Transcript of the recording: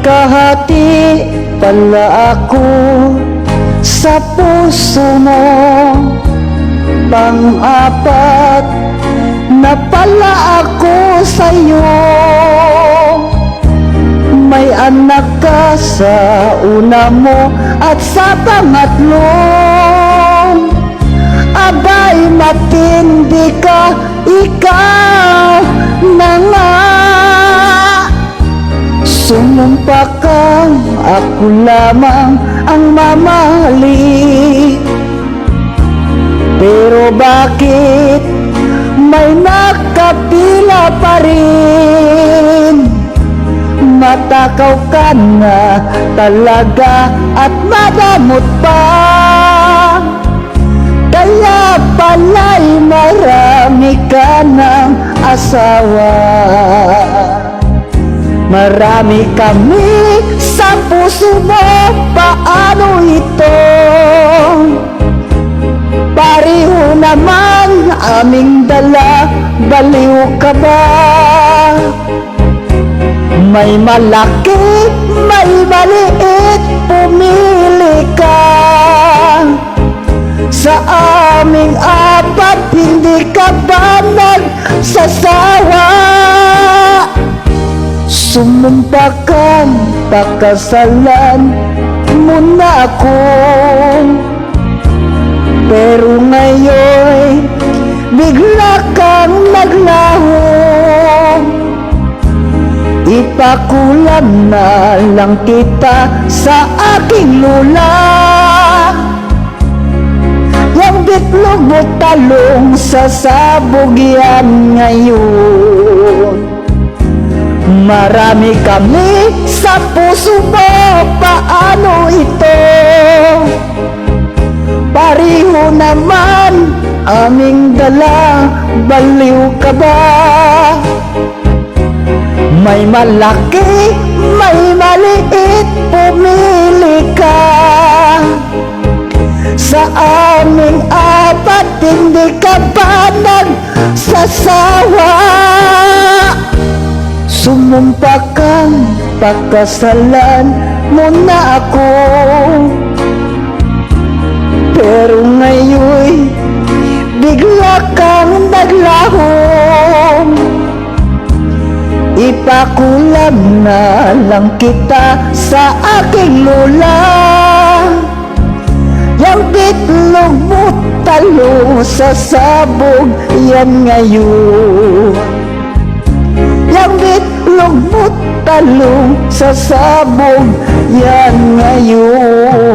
kahati pala ako sa puso mo. Pang-apat na pala ako sa'yo. May anak ka sa una mo at sa pangatlong Abay matindi ka, ikaw Sumumpa kang ako lamang ang mamali. Pero bakit may nakapila pa rin? Matakaw ka na talaga at madamot pa. Kaya pala'y marami ka ng asawa Marami kami sa puso mo Paano ito? Pariho naman aming dala Baliw ka ba? May malaki, may maliit Pumili ka Sa aming apat Hindi ka ba Sumumpa kang pakasalan mo na ako. Pero ngayon bigla kang naglaho. Ipakulam na lang kita sa aking lula Yang bitlog mo talong sa sabog yan ngayon Marami kami sa puso mo Paano ito? Pariho naman aming dala Baliw ka ba? May malaki, may maliit Pumili ka Sa aming apat Hindi ka ba nagsasawa? Sumumpa kang pagkasalan mo na ako? Pero ngayon bigla kang naglaho. Ipakulam na lang kita sa aking lula Yang bitlog mo talo sa sabog yan ngayon. Yang bitlog mo talong sa sabog yan ngayon